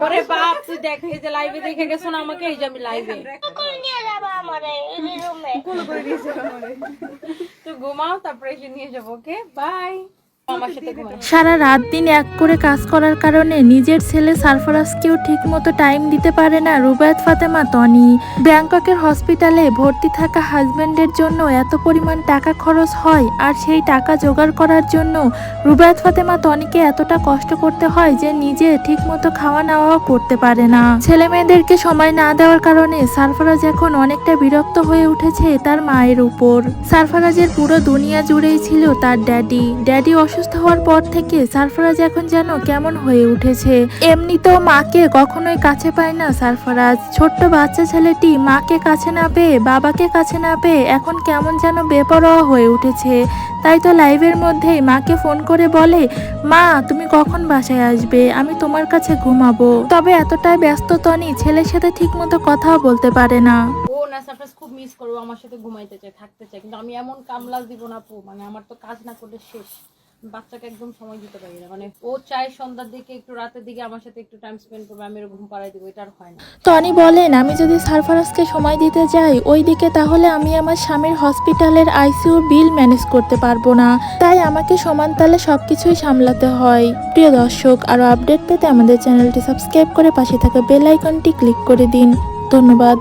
পরে বাপ তুই দেখ এই যে লাইভে দেখে গেছো না আমাকে এই যে আমি লাইভে কোন নিয়ে যাব আমারে এই রুমে তো ঘুমাও তারপরে এসে নিয়ে যাব ওকে বাই সারা রাত দিন এক করে কাজ করার কারণে নিজের ছেলে সারফরাজকেও ঠিক মতো টাইম দিতে পারে না। রুবায়ত, ফাতেমা, তনি। ব্যাংককের হসপিটালে ভর্তি থাকা হাজবেন্ডের জন্য এত পরিমাণ টাকা খরচ হয় আর সেই টাকা জোগাড় করার জন্য রুবায়ত, ফাতেমা, তনিকে এতটা কষ্ট করতে হয় যে নিজে ঠিক মতো খাওয়া নাওয়াও করতে পারে না। ছেলে মেয়েদেরকে সময় না দেওয়ার কারণে সারফরাজ এখন অনেকটা বিরক্ত হয়ে উঠেছে তার মায়ের উপর। সারফরাজের পুরো দুনিয়া জুড়েই ছিল তার ড্যাডি। ড্যাডি অসুস্থ হওয়ার পর থেকে সারফরাজ এখন যেন কেমন হয়ে উঠেছে। এমনিতেও মাকে কখনোই কাছে পায় না সারফরাজ। ছোট্ট বাচ্চা ছেলেটি মাকে কাছে না পেয়ে বাবাকে কাছে না পেয়ে এখন কেমন যেন বেপরোয়া হয়ে উঠেছে। তাই তো লাইভের মধ্যেই মাকে ফোন করে বলে, মা, তুমি কখন বাসায় আসবে? আমি তোমার কাছে ঘুমাবো। তবে এতটাই ব্যস্ত তনি ছেলের সাথে ঠিকমতো কথাও বলতে পারে না। ও না খুব মিস করব আমার সাথে ঘুমাইতে চাই থাকতে চাই কিন্তু আমি এমন কামলাজ দিব না পু মানে আমার তো কাজ না করলে শেষ। বাচ্চাকে একদম সময় দিতে পারি না। মানে ও চায় সন্ধ্যার দিকে একটু, রাতের দিকে আমার সাথে একটু টাইম স্পেন্ড করবে, আমি ঘুম পাড়াই দিব, এটা হয় না। টনি বলেন, আমি যদি সারফারাজকে সময় দিতে যাই ওইদিকে তাহলে আমি আমার স্বামীর হসপিটালের আইসিইউর বিল ম্যানেজ করতে পারব না। তাই আমাকে সমান তালে সব কিছুই সামলাতে হয়। প্রিয় দর্শক আরও আপডেট পেতে আমাদের চ্যানেলটি সাবস্ক্রাইব করে পাশে থাকা বেল আইকনটি ক্লিক করে দিন। ধন্যবাদ।